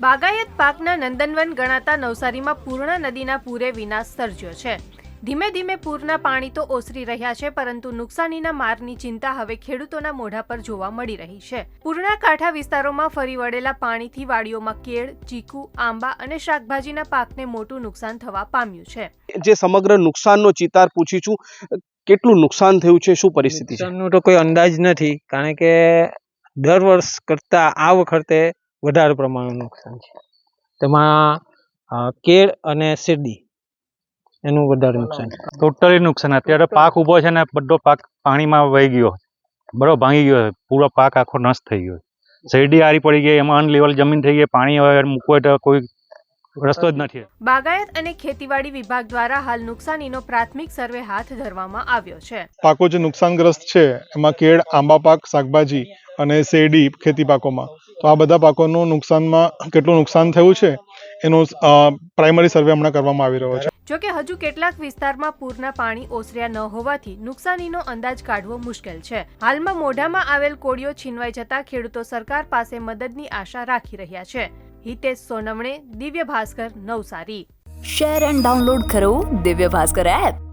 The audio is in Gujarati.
બાગાયત પાકના નંદનવન ગણાતા નવસારીમાં પૂર્ણા નદીના પૂરે વિનાશ સર્જ્યો છે. ધીમે ધીમે પૂરના પાણી તો ઓસરી રહ્યા છે પરંતુ નુકસાનીના મારની ચિંતા હવે ખેડૂતોના મોઢા પર જોવા મળી રહી છે. પૂરના કાંઠા વિસ્તારોમાં ફરી વળેલા પાણીથી વાડીઓમાં કેળ ચીકુ આંબા અને શાકભાજીના પાકને મોટું નુકસાન થવા પામ્યું છે. જે સમગ્ર નુકસાનનો ચિતાર પૂછી છું કેટલું નુકસાન થયું છે શું પરિસ્થિતિ છે? તો કોઈ અંદાજ નથી કારણ કે દર વર્ષ કરતાં આ વખતે વધારે પ્રમાણમાં નુકસાન છે. તેમાં કેળ અને શેરડી એનું વધારે નુકસાન ટોટલી નુકસાન. અત્યારે પાક ઊભો છે ને, બધો પાક પાણીમાં વહી ગયો. બરોબર, ભાંગી ગયો. પૂરો પાક આખો નષ્ટ થઈ ગયો શેરડી હારી પડી ગઈ, એમાં અનલેવલ જમીન થઈ ગઈ, પાણી હવે મૂકવું તો કોઈ રસ્તો જ નથી. બાગાયત અને ખેતીવાડી વિભાગ દ્વારા હાલ નુકસાનીનો પ્રાથમિક સર્વે હાથ ધરવામાં આવ્યો છે. પાકો જે નુકસાનગ્રસ્ત છે એમાં કેળ આંબા પાક શાકભાજી અને શેરડી ખેતી પાકોમાં. તો આ બધા પાકોનું નુકસાનમાં કેટલું નુકસાન થયું છે એનો પ્રાઇમરી સર્વે હમણાં કરવામાં આવી રહ્યો છે. જોકે હજુ કેટલાક વિસ્તારમાં પૂરના પાણી ઓસર્યા ન હોવાથી નુકસાનીનો અંદાજ કાઢવો મુશ્કેલ છે. હાલમાં મોઢામાં આવેલ કોળીઓ છીનવાઈ જતા ખેડૂતો સરકાર પાસે મદદની આશા રાખી રહ્યા છે. Hitesh Sonawane Divya Bhaskar Navsari. Share and download કરો દિવ્ય ભાસ્કર એપ